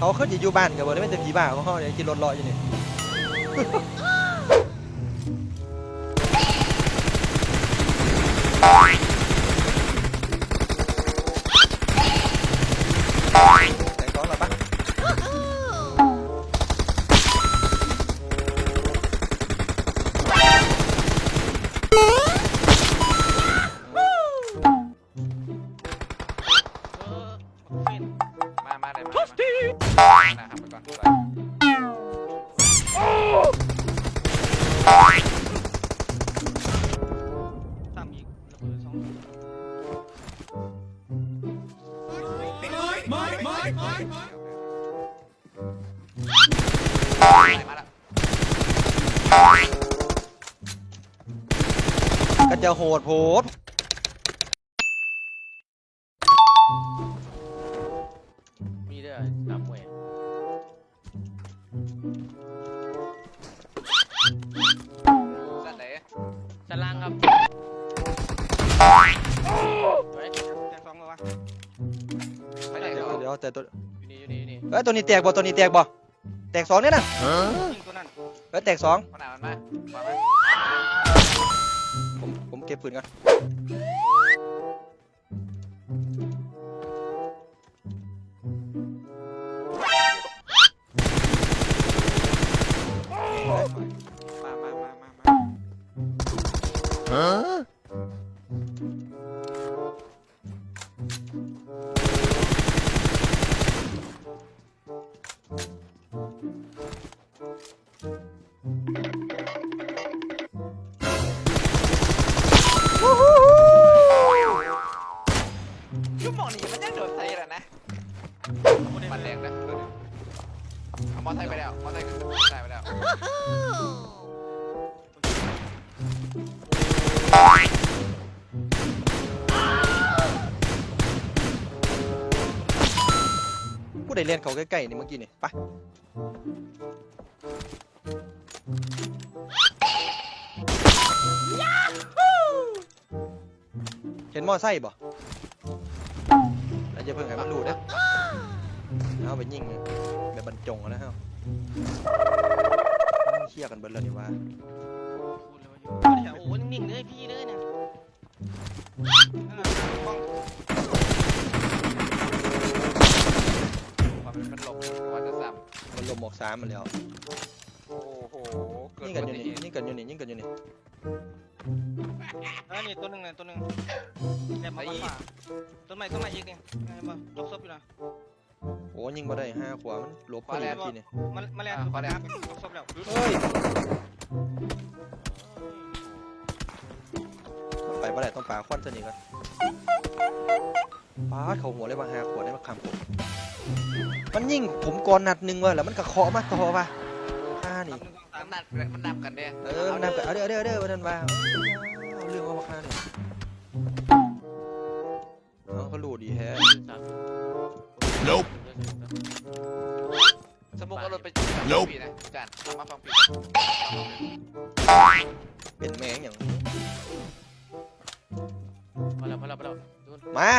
เขาเขาจะอยู่บ้านกับบ่ได้ไม่เต็มที่บ้าของเขาเนี่ยกินรถเลาะอยู่นี่ ก็จะโหดโพดมีด้วยเหรอสนามมวยสั้นไหน ชั้นล่างครับไเดี๋ยวเขาเดี๋ยวแต่ตัวอยู่นี่อยู่นี่อยู่นี่เอ้ยตัวนี้แตกบ่ตัวนี้แตกบ่แตกสองเนี่ยนะยิงตัวนั้นเอ้ยแตกสองมาหนามันมามามาผมผมเก็บปืนก่อนเอ้ยมามามามามาชั่ ผู้ใดเล่นเขาใกล้ๆนี่เมื่อกี้นี่ไปเห็นมอไซค์บ่แล้วจะเพิ่งให้มันรู้นะเอาไปยิงแบบบรรจงอะนะฮะเชี่ยกันเบิดแล้วนี่ว่าพูดเลยว่าอยู่โอ้โหนิ่งๆเลยพี่เลยเนี่ยนั่นน่ะป้อง ความเป็นมันหลบวันจะซ้ มัน ลมหมอกสามมันแล้วำโอ้โห เกิดยิงอุกันบัอยู่ตินี่เหตุยิงกันอยู่นี่ยิงกันอยู่นี่แล้วนี่ตัวหนึ่งเนี่ยตัวหนึ่งแอบมาบนฝ่าต้นไม้ต้นไม้อีกเนี่ยไงบ่ยกศพอยู่นะโอ้ยิงมาได้ห้าขวามันหลบพอดีเมื่อกี้นี่มันมาแล้วอยู่บนน้ำยกศพแล้วเฮ้ยไปบ่ได้ต้องปาควันซะนี่ก่อนปาดเขาหัวเลยว่าห้าขวาได้มาคำผม มันยิงผมก่อนนัดหนึ่งว่ะแล้วมันก็เคาะมาต่อว่ะห้านี่สามหนึ่งสองสามมันนับมันนับกันเนี่ยเออมันนำกันเอาเด้อเอาเด้อเอาเด้อวันนั้นว่าเอาเรื่องว่ามาฆ่าเนี่ยเอาก็รู้ดีแฮะสาม Nope สมมุติเอารถไปฟังปีนะจานเอามาฟังปีเป็นแมงอย่างมาแล้วมาแล้วมาแล้วดูนมา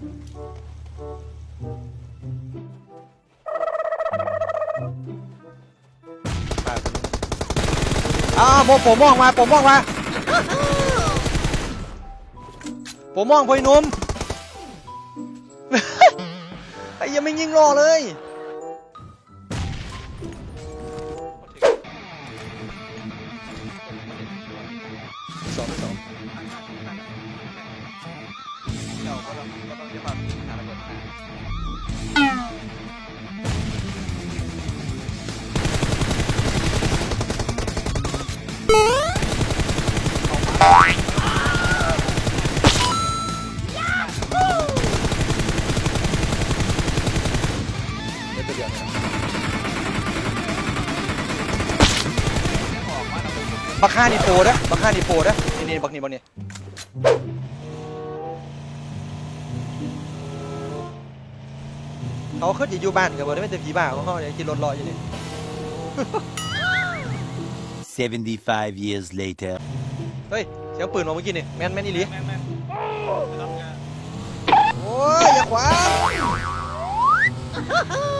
อ้าวผมผมมองมาผมมองมาผมมองพอยนุ่ม ไอ้ยังไม่ยิงรอเลย บักฆ่านีโปนะบักฆ่านีโปนะนี่นี่บักนี่บักนี่เขาขึ้นอยู่บ้านกับบ่ได้ไม่เต็มีบ้านเขาเดี๋ยขี่รถลอยอยู่นี่ 75 years later เฮ้ย เสียงปืนมาเมื่อกี้นี่ แม่นแม่นอีหลีโอ้ย อย่าขวาง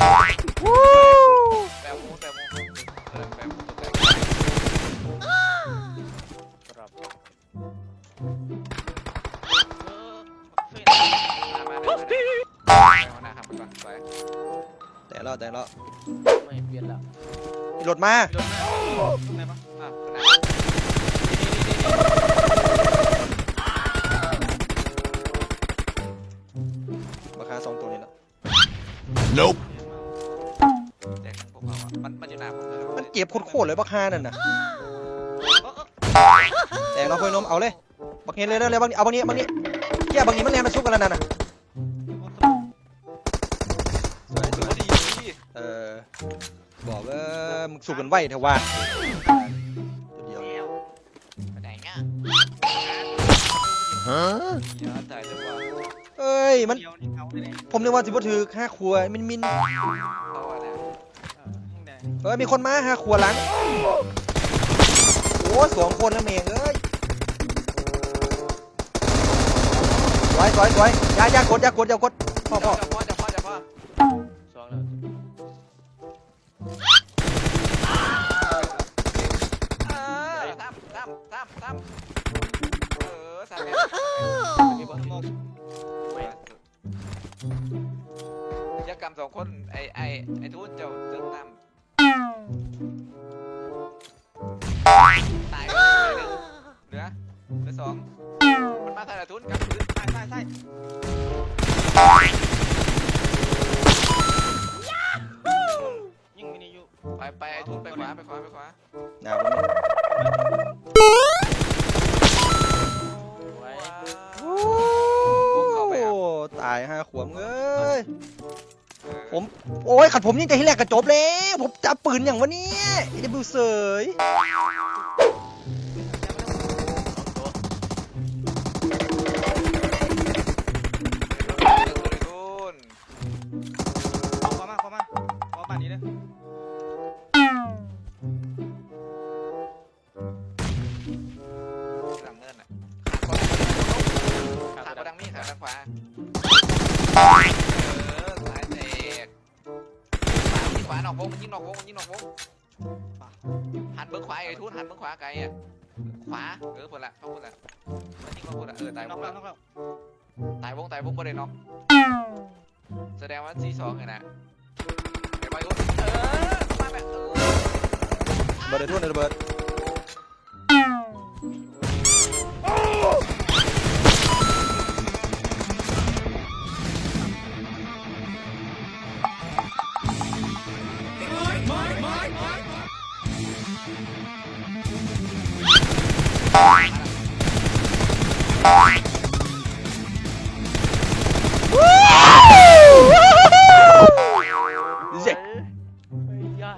แปลมูแปลมูเออแปลมูตกใจครับเออเฟนมามาเดี๋ยวเดี๋ยวเอาน้าครับไปก่อนไปแต่แล้วแต่ล้วไม่เปลี่ยนละมีรถมาลงมาตรงไหนปะอะหน้าราคาสองตัวนี้แล้ว Nope. จ็บโคตรๆเลยบักฮานั่นน่ะแต่เราไฟนมเอาเลยบักเห็นเลยเร็วๆบักนี้เอาบักนี้บักนี้เกี่ยบักนี้มันแรงมาชุกกันแล้วนั่นน่ะสวยสถืวอยว่าดีอยู่พี่เออบอกว่ามึงสุกกันไหวเถอะว่าเดี๋ยวไปไหนเงี้ย Huh? เดี๋ยวถ่ายจังหวะเอ้ยมันเดียวนี่เอาได้เลยผมนึกว่าสิบ่ถือห้าครัวมินมิน เอ้ยมีคนมาห้าครัวหลัง โอ้สองคนแล้วเมงเอ้ยสวยสวยสวยอย่าอย่ากดอย่ากดอย่ากดพ่อพ่อจะพ่อพ่อพ่อสองแล้วเออตั้มตั้มตั้มตั้มเออสามเมตรมีบอลมองยักษ์กรรมสองคนไอ้ไอ้ไอ้ทุนเจ้าเจ้าตั้ม ตายไปหนึ่งเหลือเหลือสองมันมาทางไหนทุนกลับคืนใช่ใช่ใช่ยิงมินิยูไปไปไอ้ทุนไปขวาไปขวาไปขวาหนาผมเนี่ยไว้โอ้ตายห้าขวบเอ้ย ผม โอ้ยขัดผมยิงแต่ที่แรกก็จบแล้วผมจับปืนอย่างวะเนี่ยไอ้เดบิวเสยขอมาขอมาขอบ้านนี้เลยหลังเนินอะขาก็ดังนี่ขาดังขวา นอกวงมันยิงนอกวงมันยิงนอกวงหันเบื้องขวาไอ้ทุนหันเบื้องขวาไกลอะขวาเออพุ่นละเข้าพุ่นละมันยิงเข้าพุ่นละเออตายวงละแล้วตายวงตายวงบ่ได้น็อกแสดงว่าซีสองไงนะเดี๋ยวไปทุนเออมาแบบเออเบิร์ดทุ่นไอ้ระเบิด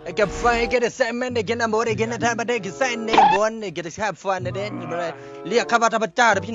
I can find get a salmon again I'm more again time but they can sign name one they get to have fun and then เรียกข้าพเจ้าพเจ้าเด้อพี่